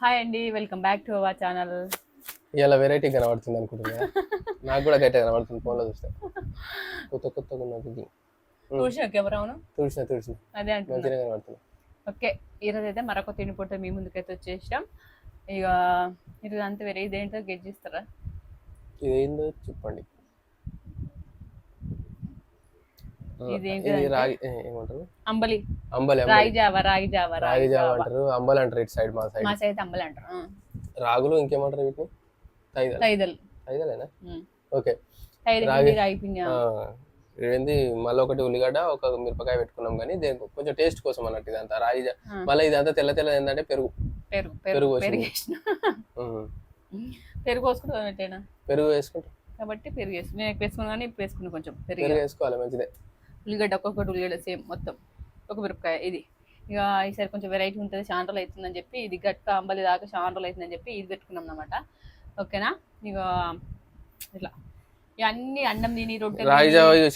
Hi అండి welcome back to our channel ఇలా variety కనబడుతుంది అనుకుంటున్నా. నాకు కూడా గట్టిగా కనబడుతుంది ఫోన్లో చూస్తే. కొత్త కొత్తగా ఉన్నది చూసిన కెమెరా అవును? తుడిచిన తుడిచిన అదే మంచిగా కనబడుతుంది. ఓకే ఈరోజు అయితే మరొక తిండి పూట మీ ముందుకైతే వచ్చేసాం ఇక ఈరోజు అంతా వేరే ఇదేంటో గెట్ చేస్తారా? ఇదేందో చెప్పండి ఆ, ఇదేంటి ఇది రాగి ఏ, ఏమంటారు? అంబలి. అంబలి రాగి జావ రాగి జావ రాగి జావ అంటారు. అంబలి అంటారు ఇటు సైడ్ మా సైడ్. మా సైడ్ అంబలి అంటారు. రాగులు ఇంకేమంటారు వీటిని? తైదలు. తైదల్. తైదలేనా? ఉమ్. ఓకే. రాగి- మళ్ళీ ఒకటి ఉల్లిగడ్డ ఒక మిరపకాయ పెట్టుకున్నాం కానీ దేనికి కొంచెం టేస్ట్ కోసం అన్నట్టు ఇదంతా. రాగి. మళ్ళీ ఇదంతా తెల్ల తెల్ల ఏంటంటే పెరుగు. పెరుగు పెరుగు పెరుగు వచ్చింది. పెరుగు వేసుకుంటాం. కాబట్టి పెరుగు వేసి నేను వేసుకున్నాను కానీ వేసుకున్నాను కొంచెం పెరుగు వేసుకోవాలి మంచిదే. ఉల్లిగడ్డ ఒక్కొక్కటి ఉల్లిగడ్డ సేమ్ మొత్తం ఒక మిరపకాయ ఇది. ఇక ఈసారి కొంచెం వెరైటీ ఉంటుంది చాలా రోజులు అవుతుందని చెప్పి ఇది గట్క అంబలి దాకా చాలా రోజులు అవుతుందని చెప్పి ఇది పెట్టుకున్నాం అనమాట ఓకేనా? ఇక ఇట్లా. ఇవన్నీ అన్నం తిని ఇది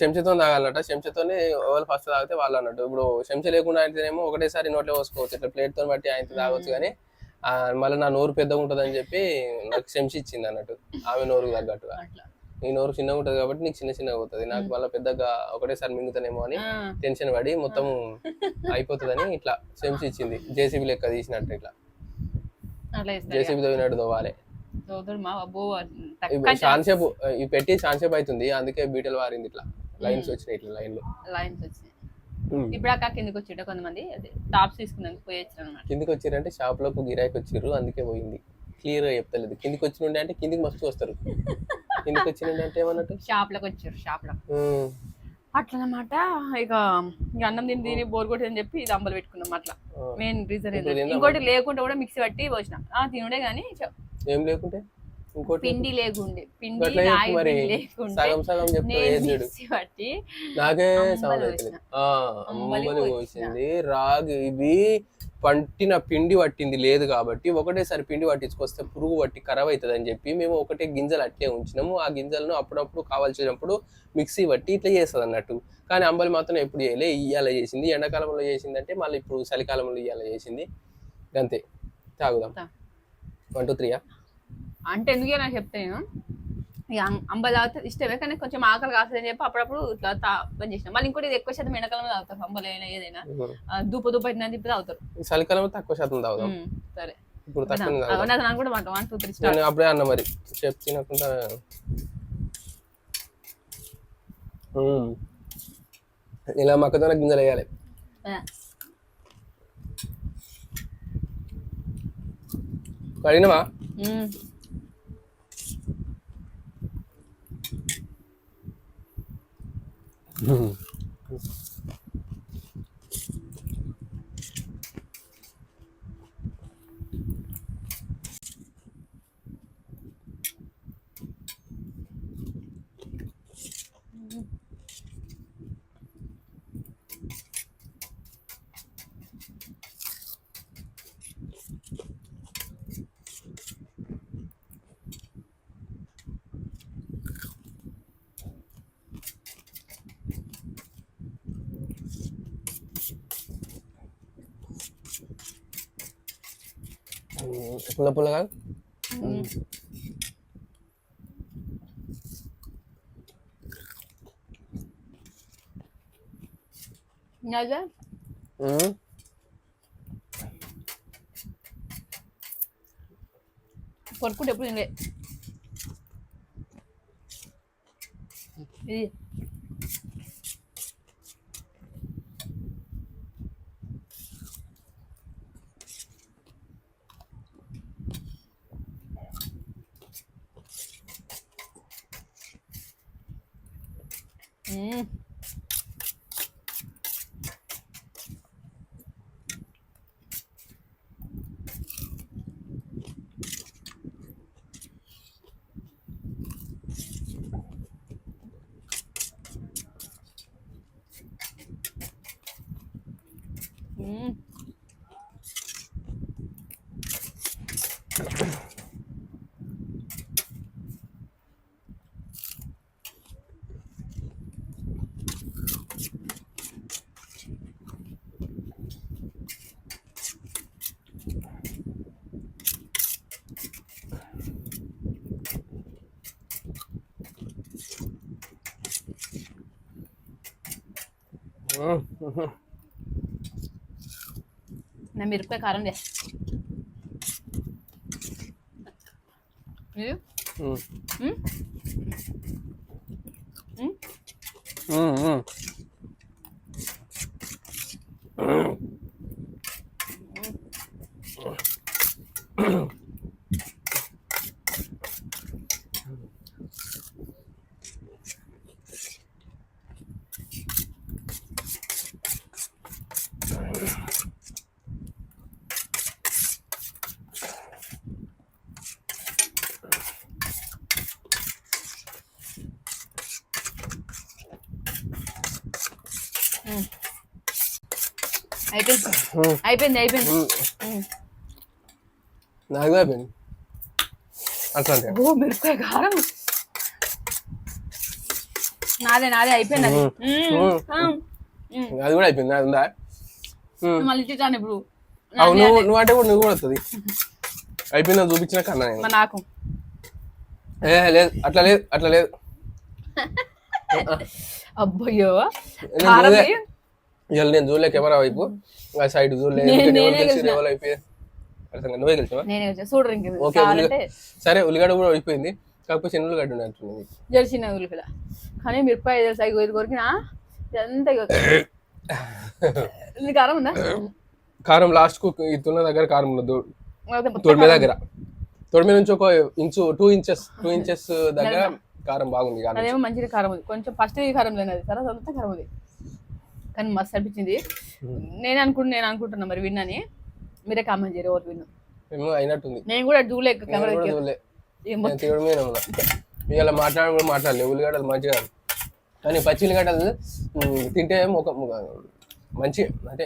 చెంచాతో తాగాలన్నట చెంచాతోనే ఎవరు ఫస్ట్ తాగితే వాళ్ళు అన్నట్టు. ఇప్పుడు చెంచా లేకుండా అయితేనేమో ఒకటేసారి నోట్లో పోసుకోవచ్చు. ఇట్లా ప్లేట్తో బట్టి ఆయన తాగొచ్చు కానీ మళ్ళీ నా నోరు పెద్దగా ఉంటుంది అని చెప్పి నాకు చెంచి ఇచ్చింది అన్నట్టు. ఆమె నోరుకు తగ్గట్టుగా. అట్లా. నీ నోరు చిన్నగా ఉంటుంది కాబట్టి నీకు చిన్న చిన్నగా అవుతుంది. నాకు మళ్ళీ పెద్దగా ఒకటేసారి మింగుతానేమో అని టెన్షన్ పడి మొత్తం అయిపోతుందని ఇట్లా చెంచి ఇచ్చింది. జేసీబీ లెక్క తీసినట్టు ఇట్లా. జేసీబీ తవ్వినట్టు తవ్వాలి మా అబ్బో ఇవి పెట్టి చాన్సేపు అవుతుంది అందుకే బీటలు వారింది ఇట్లా. లైన్స్ వచ్చినాయి ఇట్లా లైన్లు. లైన్స్ వచ్చినాయి. ఇప్పుడు అక్క కిందకి వచ్చిండే కొంతమంది టాప్స్ తీసుకున్నాక పోయి వచ్చారు అనమాట కిందికి వచ్చిరంటే షాప్లోకి గిరాకి వచ్చిర్రు అందుకే పోయింది. క్లియర్గా చెప్తలేదు. కిందికి వచ్చి నుండి అంటే కిందికి మస్తు వస్తారు. కిందికి వచ్చి నుండి అంటే ఏమన్నట్టు? షాప్లోకి వచ్చారు షాప్లో. ఉమ్, అట్లనమాట ఇక అన్నం తిని తిని బోర్ కొట్టని చెప్పి ఇది అంబలు పెట్టుకున్నాం అట్లా. Main reason? ఇంకోటి లేకుండా కూడా మిక్సీ పట్టి పోసిన. ఆ తినుడే కానీ చ- ఏం లేకుంటే? ఇంకోటి? పిండి లేకుండే. పిండి సగం సగం చెప్తే పట్టి నాకే అంబలి పోసిన. పోసింది. రాగి ఇవి పంటిన పిండి పట్టింది లేదు కాబట్టి ఒకటేసారి పిండి పట్టించుకొస్తే పురుగు పట్టి ఖరాబ్ అవుతుంది అని చెప్పి మేము ఒకటే గింజలు అట్లే ఉంచినాము. ఆ గింజలను అప్పుడప్పుడు కావాల్సినప్పుడు మిక్సీ పట్టి ఇట్లా చేస్తుంది అన్నట్టు కానీ అంబలి మాత్రం ఎప్పుడు చేయలే ఇయ్యాల చేసింది. ఎండాకాలంలో చేసింది అంటే మళ్ళీ ఇప్పుడు చలికాలంలో ఇయ్యాల చేసింది. అంతే తాగుదాం. వన్ టూ త్రీయా అంటే ఎందుకే నాకు చెప్తే నేను? ఇక అంబలి తాగితే ఇష్టమే కానీ కొంచెం ఆకలి కాస్తుందని చెప్పి అప్పుడప్పుడు ఇట్లా తా బంద్ చేసిన. మళ్ళీ ఇంకోటి ఎక్కువ శాతం ఎండాకాలంలో తాగుతారు అంబలి అయినా ఏదైనా. దూప దూప అయినా చెప్పి తాగుతారు. చలికాలంలో తక్కువ శాతం ఉమ్, సరే. ఇప్పుడు నాకు కూడా మాట వన్ టూ త్రీ నేను అప్పుడే అన్న మరి చెప్పి తినకుండా. ఇలా మొక్కజొన్న గింజలు వేయాలి. కడిగినవా? మ్మ్. పుల్ల పుల్లగా అదే మ్మ్. కొరుకుంటే ఎప్పుడు తినలే ఇది మ్మ్. మ్మ్. 음. 음. నా మిరపకాయ కారం ఇది ఉమ్. అయిపోయింది. అయిపోయింది అయిపోయింది. నాకు అయిపోయింది. అట్లా అంటే. ఓ మిరపకాయ కారం. నాదే నాదే అయిపోయింది అది. కూడా అయిపోయింది అది ఉందా. మళ్ళీ తిట్టాను ఇప్పుడు? నువ్వు. నువ్వు అంటే కూడా నువ్వు కూడా వస్తుంది. అయిపోయిందా చూపించిన కన్నా నేను. నాకు. ఏ లేదు అట్లా లేదు అట్లా లేదు. అబ్బయ్యో. ఇవాళ నేను చూడలే కెమెరా వైపు. ఆ సైడ్ ఎందుకంటే ఎవరు గెలిచి అర్థం. నువ్వే గెలిచావా ఓకే సరే ఉల్లిగడ్డ కూడా అయిపోయింది. కాకపోతే చిన్న ఉల్లిగడ్డ ఉన్నట్టుంది జెర్సిన ఉల్లిపిల్ల కానీ మిరపకాయ తెలుసా? ఇగో ఇది కొరికినా? ఇదంతా ఇది కారం ఉందా? కారం లాస్ట్కు తున్న దగ్గర కారం మొత్తం తొడిమే దగ్గర. తొడిమే నుంచి ఒక inch two inches two inches దగ్గర కారం బాగుంది. అదేమో మంచిగా కారం ఉంది. కొంచెం ఫస్ట్ కారం లేనది. తర్వాత కారం ఉంది. కానీ మస్తు అనిపించింది. నేను అనుకుంటు నేను అనుకుంటున్నా మరి విన్నాని. మీరే కామెంట్ చేయరు ఎవరు విన్ను? ఏమో అయినట్టుంది. నేను కూడా చూడలే ఇవాళ మాట్లాడడం కూడా మాట్లాడలే ఉల్లిగడ్డలు మంచిగా కానీ పచ్చి ఉల్లిగడ్డలు తింటే ఒక మంచి అంటే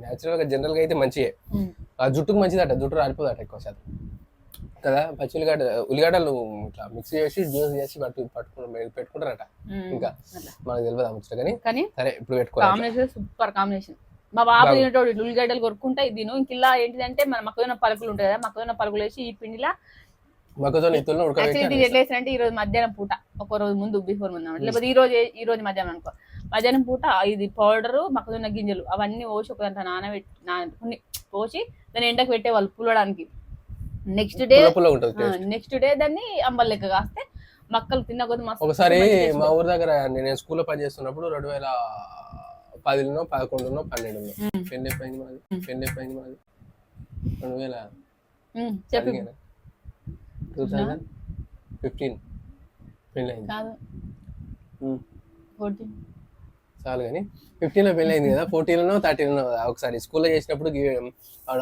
న్యాచురల్గా జనరల్గా అయితే మంచియే. ఉమ్. ఆ జుట్టుకు మంచిదట జుట్టు రాలిపోదట ఎక్కువ శాతం. కదా? పచ్చి ఉల్లిగడ్డ ఉల్లిగడ్డలు ఇట్లా మిక్స్ చేసి జ్యూస్ చేసి పట్టు పట్టుకుని పెట్టుకుంటారట. ఇంకా. మనకు తెలియదు ముచ్చట కానీ కానీ సరే ఇప్పుడు పెట్టుకోవాలి సూపర్ కాంబినేషన్ మా బాబు తినేటోడు ఉల్లిగడ్డలు కొరుక్కుంటా ఇది తిను. ఇంకిలా ఏంటిదంటే మన మొక్కజొన్న పలుకులు ఉంటాయి కదా మొక్కజొన్న పలుకులు వేసి ఈ పిండిలా మొక్కజొన్న ఇత్తులను ఉడకబెట్టి ఎట్లా ఈ రోజు మధ్యాహ్నం పూట ఒక రోజు ముందు బిఫోర్ ముందు. లేకపోతే ఈ రోజు ఈ రోజు మధ్యాహ్నం అనుకో. మధ్యాహ్నం పూట ఇది పౌడర్ మొక్కజొన్న గింజలు అవన్నీ పోసి ఒక దాంట్లో నానబెట్టి నాన- కొన్ని పోసి దాన్ని ఎండకు పెట్టేవాళ్ళు పులడానికి నెక్స్ట్ డే. నెక్స్ట్ డే దాన్ని అంబల్ లెక్క కాస్తే మక్కలు తిన్న కొద్ది మస్తు ఒకసారి మా ఊరి దగ్గర నేను స్కూల్లో పనిచేస్తున్నప్పుడు రెండు వేల పదిలో పదకొండునో పన్నెండునో మ్మ్. పెళ్ళి ఎప్పుడైంది మాది పెళ్ళి ఎప్పుడైంది మాది. రెండు వేల చెప్పు. Two thousand fifteen. పెళ్ళి అయింది. కాదు. ఫోర్టీన్. చాలు కానీ ఫిఫ్టీన్లో పెళ్ళి అయింది కదా ఫోర్టీన్లో థర్టీన్లో ఒకసారి స్కూల్లో చేసినప్పుడు ఆడ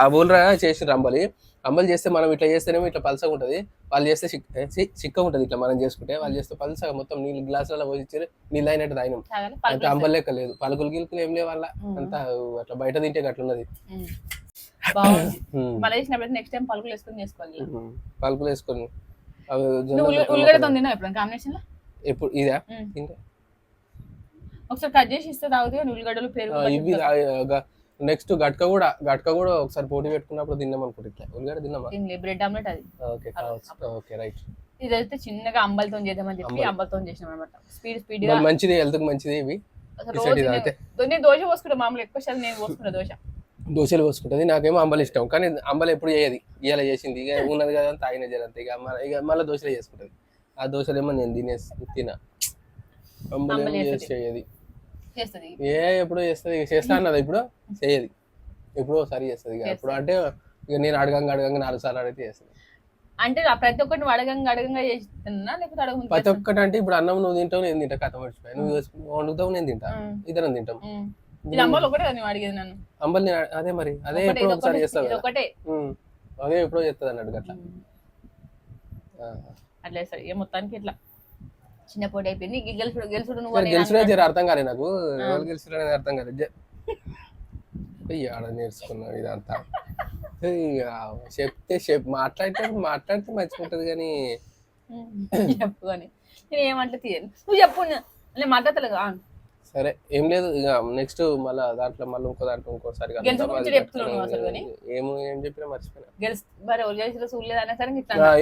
ఆ ఊళ్ళో చేసి రంబలి రంబలి చేస్తే మనం ఇట్లా చేస్తేనేమో ఇట్లా పలసగా ఉంటుంది. వాళ్ళు చేస్తే చిక్ చి- చిక్కగా ఉంటుంది ఇట్లా మనం చేసుకుంటే. వాళ్ళు చేస్తే పలసగా మొత్తం నీళ్ళు గ్లాసులలో పోసి ఇచ్చారు నీళ్ళు అయినట్టు తాగినాం. పలుకులు అంబల్ లెక్క లేదు. పలుకులు గిలుకులు ఏం లేవు వాళ్ళ. అంతా అట్లా బయట తింటే అట్లున్నది నెక్స్ట్ టైం పలుకులు వేసుకొని చేసుకోవాలి. పలుకులు వేసుకొని. తిన్నావు ఎప్పుడు కాంబినేషన్ ఎప్పుడు ఇదా? మ్మ్. ఒకసారి కట్ చేసి ఇస్తే తాగుతాయి ఉల్లిగడ్డలు పెరుగు ఇవి నెక్స్ట్ గట్క కూడా గట్క కూడా ఒకసారి పోటీ పెట్టుకున్నప్పుడు తిన్నాం అనుకుంటా ఇట్లా. ఉల్లిగడ్డ తిన్నామా బ్రెడ్ ఆమ్లెట్ అది. Okay okay right. ఇదైతే చిన్నగా అంబలతో చేద్దామని చెప్పి అంబలి. అంబలతో చేసినాం అనమాట స్పీడ్ స్పీడ్గా మంచిది హెల్త్ మంచిది ఇవి. నేను- దోశ పోసుకుంటా మామూలు ఎక్కువ శాతం నేను పోసుకున్నా దోశ. దోశలు పోసుకుంటుంది నాకేమో అంబలి ఇష్టం. కానీ అంబలి ఎప్పుడు చేయదు. ఇవాళ చేసింది ఇక ఉన్నది కదా తాగిన జరంత. ఇక మళ్ళీ ఇక మళ్ళీ దోశలే చేసుకుంటుంది. ఆ దోశలేమో నేను తినేసి తిన. అంబలి చేయదు. చేస్తుంది. ఏ ఎప్పుడు చేస్తుంది చేస్తా అన్నది ఇప్పుడు చేయదు. ఎప్పుడో ఒకసారి చేస్తుంది ఇక అప్పుడు అంటే ఇక నేను అడగంగా అడగంగా నాలుగు సార్లు అడిగితే చేస్తుంది. అంటే ప్రతి ఒక్కటి అడగంగా అడగంగా చేస్తున్నా లేకపోతే అడగ ప్రతి ఒక్కటి అంటే ఇప్పుడు అన్నం నువ్వు తింటావు నేను తింటా కథ మర్చిపోయి. నువ్వు వండుతావు నేను తింటా. ఇద్దరం తింటాం. ఇది ఒకటే నువ్వు అడిగేది నన్ను? అంబలి నేను అదే మరి అదే ఎప్పుడో ఒకసారి చేస్తావు ఒకటే. అదే ఎప్పుడో చేస్తుంది అన్నట్టు అట్లా. అట్లా సరే ఇక మొత్తానికి ఇట్లా. చిన్న పోటీ అయిపోయింది. ఇక గెలుచుడు గెలుచుడు నువ్వు అని గెలిచినా. జర అర్థం కాలేదు నాకు. ఎవరు గెలిచినా అనేది అర్థం కాలేదు ఆడ నేర్చుకున్నాను ఇదంతా. ఆ, చెప్తే చెప్ మాట్లాడితే మాట్లాడితే మర్చిపోతుంది కానీ. చెప్పు అని. నేను ఏమంటే తీయను. నువ్వు చెప్పు నేను మాట్లాడతలేదు సరే ఏం లేదు ఇక నెక్స్ట్ మళ్ళా దాంట్లో మళ్ళీ ఇంకో దాంట్లో ఇంకోసారి. ఏమో ఏం చెప్పినా మర్చిపోయినా.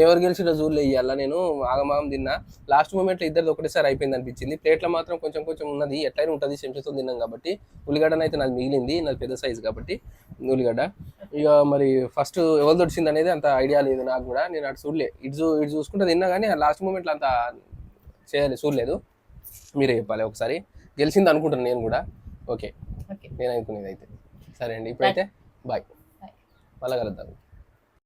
ఎవరు గెలిచినా జూలు ఇయ్యాల. నేను ఆగమాగం తిన్నా. లాస్ట్ మూమెంట్లో ఇద్దరిది ఒకటేసారి అయిపోయింది అనిపించింది. ప్లేట్లో మాత్రం కొంచెం కొంచెం ఉన్నది. ఎట్లయినా ఉంటుంది. చెంచాతో తిన్నాం కాబట్టి. ఉల్లిగడ్డ అయితే నాకు మిగిలింది. నాకు పెద్ద సైజ్ కాబట్టి. ఉల్లిగడ్డ. ఇక మరి ఫస్ట్ ఎవరు దొడిచింది అనేది అంత ఐడియా లేదు నాకు కూడా. నేను అటు చూడలే. ఇటు చూ ఇటు చూసుకుంటే తిన్నా కానీ లాస్ట్ మూమెంట్లో అంత చేయాలి చూడలేదు. మీరే చెప్పాలి ఒకసారి. గెలిచింది అనుకుంటాను నేను కూడా. ఓకే. ఓకే. నేను అనుకునేది అయితే. సరే అండి. ఇప్పుడైతే బాయ్. మళ్ళా కలుద్దాం.